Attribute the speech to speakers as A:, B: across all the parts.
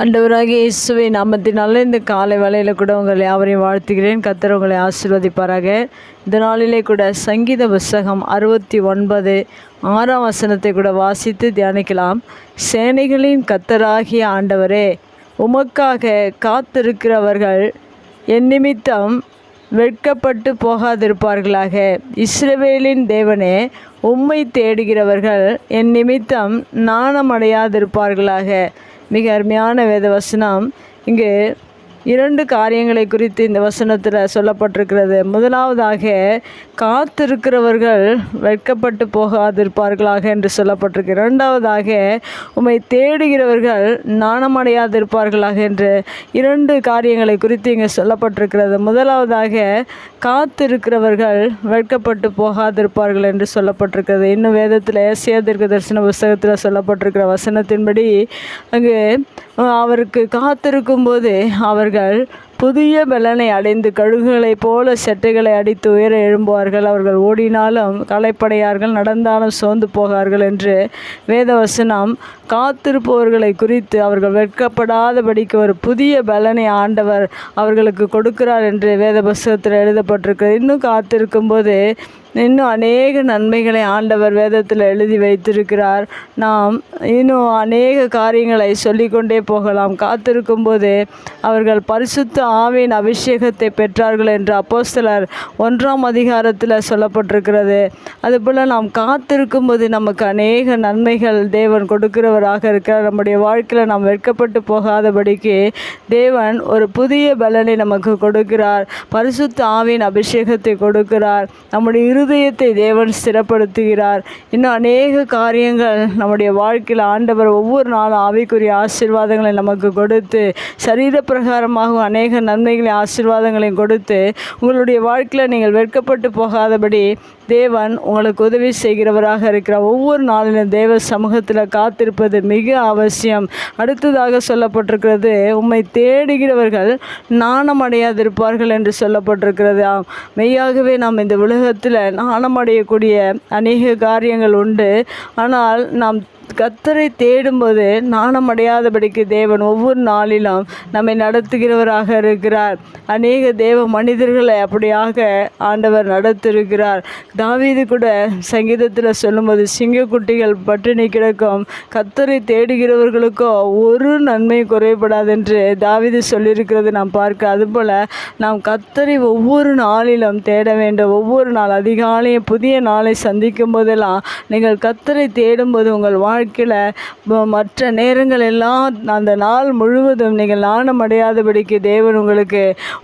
A: அண்டவராக இயேசுவை நாமத்தினால இந்த காலை வேலையில் கூட உங்களை யாவரையும் வாழ்த்துகிறேன். கத்தர் உங்களை ஆசிர்வதிப்பாராக. இந்த நாளிலே கூட சங்கீத புஸ்தகம் அறுபத்தி ஒன்பது ஆறாம் வசனத்தை கூட வாசித்து தியானிக்கலாம். சேனைகளின் கத்தராகிய ஆண்டவரே உமக்காக காத்திருக்கிறவர்கள் என் நிமித்தம் வெட்கப்பட்டு போகாதிருப்பார்களாக. இஸ்ரவேலின் தேவனே உம்மை தேடுகிறவர்கள் என் நிமித்தம் நாணமடையாதிருப்பார்களாக. மிக அருமையான வேத வசனம் இங்கு இரண்டு காரியங்களை குறித்து இந்த வசனத்தில் சொல்லப்பட்டிருக்கிறது. முதலாவதாக காத்திருக்கிறவர்கள் வெட்கப்பட்டு போகாதிருப்பார்களாக என்று சொல்லப்பட்டிருக்கு. இரண்டாவதாக உம்மை தேடுகிறவர்கள் நாணமடையாதிருப்பார்களாக என்று இரண்டு காரியங்களை குறித்து இங்கே சொல்லப்பட்டிருக்கிறது. முதலாவதாக காத்திருக்கிறவர்கள் வெட்கப்பட்டு போகாதிருப்பார்கள் என்று சொல்லப்பட்டிருக்கிறது. இன்னும் வேதத்தில் ஏசியா தரிசன புஸ்தகத்தில் சொல்லப்பட்டிருக்கிற வசனத்தின்படி அங்கு அவருக்கு காத்திருக்கும் போது அவர்கள் புதிய பலனை அடைந்து கழுகுகளைப் போல செட்டைகளை அடித்து உயர எழும்புவார்கள். அவர்கள் ஓடினாலும் களைப்படையார்கள் நடந்தாலும் சோர்ந்து போகார்கள் என்று வேதவசனம் காத்திருப்பவர்களை குறித்து அவர்கள் வெட்கப்படாதபடிக்கு ஒரு புதிய பலனை ஆண்டவர் அவர்களுக்கு கொடுக்கிறார் என்று வேத புஸ்தகத்தில் எழுதப்பட்டிருக்கிறது. இன்னும் காத்திருக்கும் போது இன்னும் அநேக நன்மைகளை ஆண்டவர் வேதத்தில் எழுதி வைத்திருக்கிறார். நாம் இன்னும் அநேக காரியங்களை சொல்லிக்கொண்டே போகலாம். காத்திருக்கும் போது அவர்கள் பரிசுத்த ஆவின் அபிஷேகத்தை பெற்றார்கள் என்று அப்போஸ்தலர் ஒன்றாம் அதிகாரத்தில் சொல்லப்பட்டிருக்கிறது. அதுபோல் நாம் காத்திருக்கும் போது நமக்கு அநேக நன்மைகள் தேவன் கொடுக்கிறவராக இருக்கிறார். நம்முடைய வாழ்க்கையில் நாம் வெட்கப்பட்டு போகாதபடிக்கு தேவன் ஒரு புதிய பலனை நமக்கு கொடுக்கிறார். பரிசுத்த ஆவின் அபிஷேகத்தை கொடுக்கிறார். நம்முடைய இரு இருதயத்தை தேவன் ஸ்திரப்படுத்துகிறார். இன்னும் அநேக காரியங்கள் நம்முடைய வாழ்க்கையில் ஆண்டவர் ஒவ்வொரு நாளும் ஆவிக்குரிய ஆசீர்வாதங்களை நமக்கு கொடுத்து சரீர பிரகாரமாகவும் அநேக நன்மைகளையும் ஆசீர்வாதங்களையும் கொடுத்து உங்களுடைய வாழ்க்கையில் நீங்கள் வெட்கப்பட்டு போகாதபடி தேவன் உங்களுக்கு உதவி செய்கிறவராக இருக்கிறார். ஒவ்வொரு நாளிலும் தேவ சமூகத்தில் காத்திருப்பது மிக அவசியம். அடுத்ததாக சொல்லப்பட்டிருக்கிறது உம்மை தேடுகிறவர்கள் நாணம் அடையாதிருப்பார்கள் என்று சொல்லப்பட்டிருக்கிறது மெய்யாகவே நாம் இந்த உலகத்தில் நாணமடையக்கூடிய அநேக காரியங்கள் உண்டு. ஆனால் நாம் கத்தரை தேடும்போது நாணமடையாதபடிக்கு தேவன் ஒவ்வொரு நாளிலும் நம்மை நடத்துகிறவராக இருக்கிறார். அநேக தேவ மனிதர்களை அப்படியாக ஆண்டவர் நடத்திருக்கிறார். தாவீது கூட சங்கீதத்தில் சொல்லும்போது சிங்கக்குட்டிகள் பட்டினி கிடக்கும். கத்தரை தேடுகிறவர்களுக்கோ ஒரு நன்மை குறைபடாது என்று தாவீது சொல்லியிருக்கிறது நாம் பார்க்க. அதுபோல் நாம் கத்தரை ஒவ்வொரு நாளிலும் தேட வேண்டும். ஒவ்வொரு நாள் அதிகாலையும் புதிய நாளை சந்திக்கும் போதெல்லாம் நீங்கள் கத்தரை தேடும்போது உங்கள் வாழ்க்கையில் மற்ற நேரங்கள் எல்லாம் அந்த நாள் முழுவதும் நீங்கள் நாணம் அடையாதபடிக்கு தேவன் உங்களுக்கு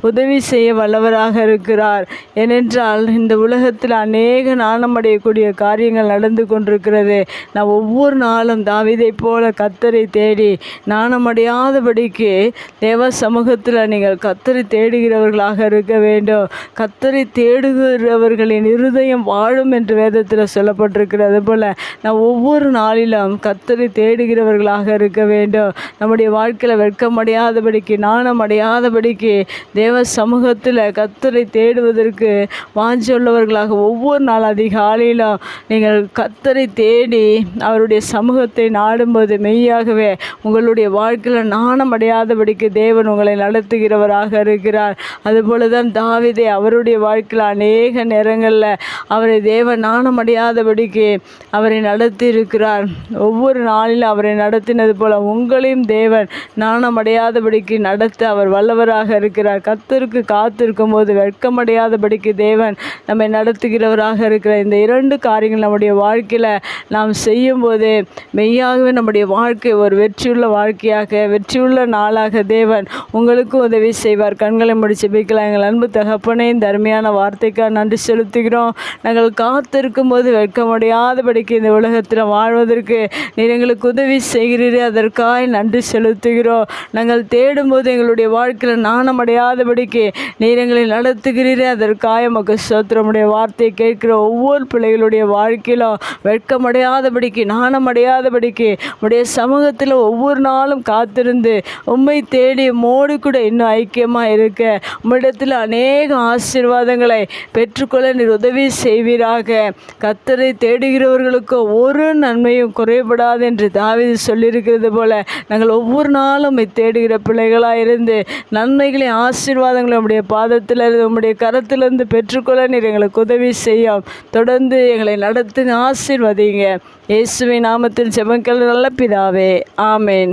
A: உதவி செய்ய வல்லவராக இருக்கிறார். ஏனென்றால் இந்த உலகத்தில் அநேக நாணம் அடையக்கூடிய காரியங்கள் நடந்து கொண்டிருக்கிறது. நான் ஒவ்வொரு நாளும் தாவிதை போல கத்தரை தேடி நாணம் அடையாதபடிக்கு தேவ சமூகத்தில் நீங்கள் கத்தரை தேடுகிறவர்களாக இருக்க வேண்டும். கத்தரை தேடுகிறவர்களின் இருதயம் வாழும் என்று வேதத்தில் சொல்லப்பட்டிருக்கிறது போல் நான் ஒவ்வொரு நாளிலும் கத்தரை தேடுகிறவர்களாக இருக்க வேண்டும். நம்முடைய வாழ்க்கையில் வெட்கமடையாதபடிக்கு நாணம் அடையாதபடிக்கு தேவ சமூகத்தில் கத்தரை தேடுவதற்கு வாஞ்சுள்ளவர்களாக ஒவ்வொரு நாள் அதிகாலையிலும் நீங்கள் கத்தரை தேடி அவருடைய சமூகத்தை நாடும்போது மெய்யாகவே உங்களுடைய வாழ்க்கையில் நாணம் அடையாதபடிக்கு தேவன் உங்களை நடத்துகிறவராக இருக்கிறார். அதுபோல தான் தாவிதை அவருடைய வாழ்க்கையில் அநேக நேரங்களில் அவரை தேவன் நாணம் அடையாதபடிக்கு அவரை நடத்தி இருக்கிறார் ஒவ்வொரு நாளிலும் அவரை நடத்தினது போல உங்களையும் தேவன் நாணமடையாதபடிக்கு நடத்த அவர் வல்லவராக இருக்கிறார். கத்தருக்கு காத்திருக்கும் போது வெட்கமடையாதபடிக்கு தேவன் நம்மை நடத்துகிறவராக இருக்கிறார். இந்த இரண்டு காரியங்கள் நம்முடைய வாழ்க்கையில் நாம் செய்யும்போது மெய்யாகவே நம்முடைய வாழ்க்கை ஒரு வெற்றியுள்ள வாழ்க்கையாக வெற்றியுள்ள நாளாக தேவன் உங்களுக்கும் உதவி செய்வார். கண்களை முடிச்சு பிக்கலாம் எங்கள் அன்பு தகப்பனே இந்த அருமையான வார்த்தைக்காக நன்றி செலுத்துகிறோம். நாங்கள் காத்திருக்கும் போது வெட்கமடையாதபடிக்கு இந்த உலகத்தில் வாழ்வதற்கு நீர் எங்களுக்கு உதவி செய்கிறீர் அதற்காக நன்றி செலுத்துகிறோம். நாங்கள் தேடும்போது எங்களுடைய வாழ்க்கையில் நாணமடையாதபடிக்கு நீர் எங்களை நடத்துகிறீர் அதற்காக உமக்கு சோத்திரமுடைய வார்த்தையை கேட்கிற ஒவ்வொரு பிள்ளைகளுடைய வாழ்க்கையிலும் வெட்கமடையாதபடிக்கு நாணமடையாதபடிக்கு உடைய சமூகத்தில் ஒவ்வொரு நாளும் காத்திருந்து உண்மை தேடி மோடி கூட இன்னும் ஐக்கியமாக இருக்க உம்மிடத்தில் அநேக ஆசீர்வாதங்களை பெற்றுக்கொள்ள நீர் உதவி செய்வீராக. கத்தரை தேடுகிறவர்களுக்கு ஒரு நன்மையும் குறைபடாது என்று தாவிது சொல்லியிருக்கிறது போல நாங்கள் ஒவ்வொரு நாளும் தேடுகிற பிள்ளைகளாக இருந்து நன்மைகளை ஆசீர்வாதங்களை உம்முடைய பாதத்தில் இருந்து உம்முடைய கரத்திலிருந்து பெற்றுக்கொள்ள நீர் எங்களுக்கு உதவி செய்யும். தொடர்ந்து எங்களை நடத்துங்க ஆசீர்வதிங்க இயேசுவின் நாமத்தில் ஜெபங்கள் நல்ல பிதாவே. ஆமேன்.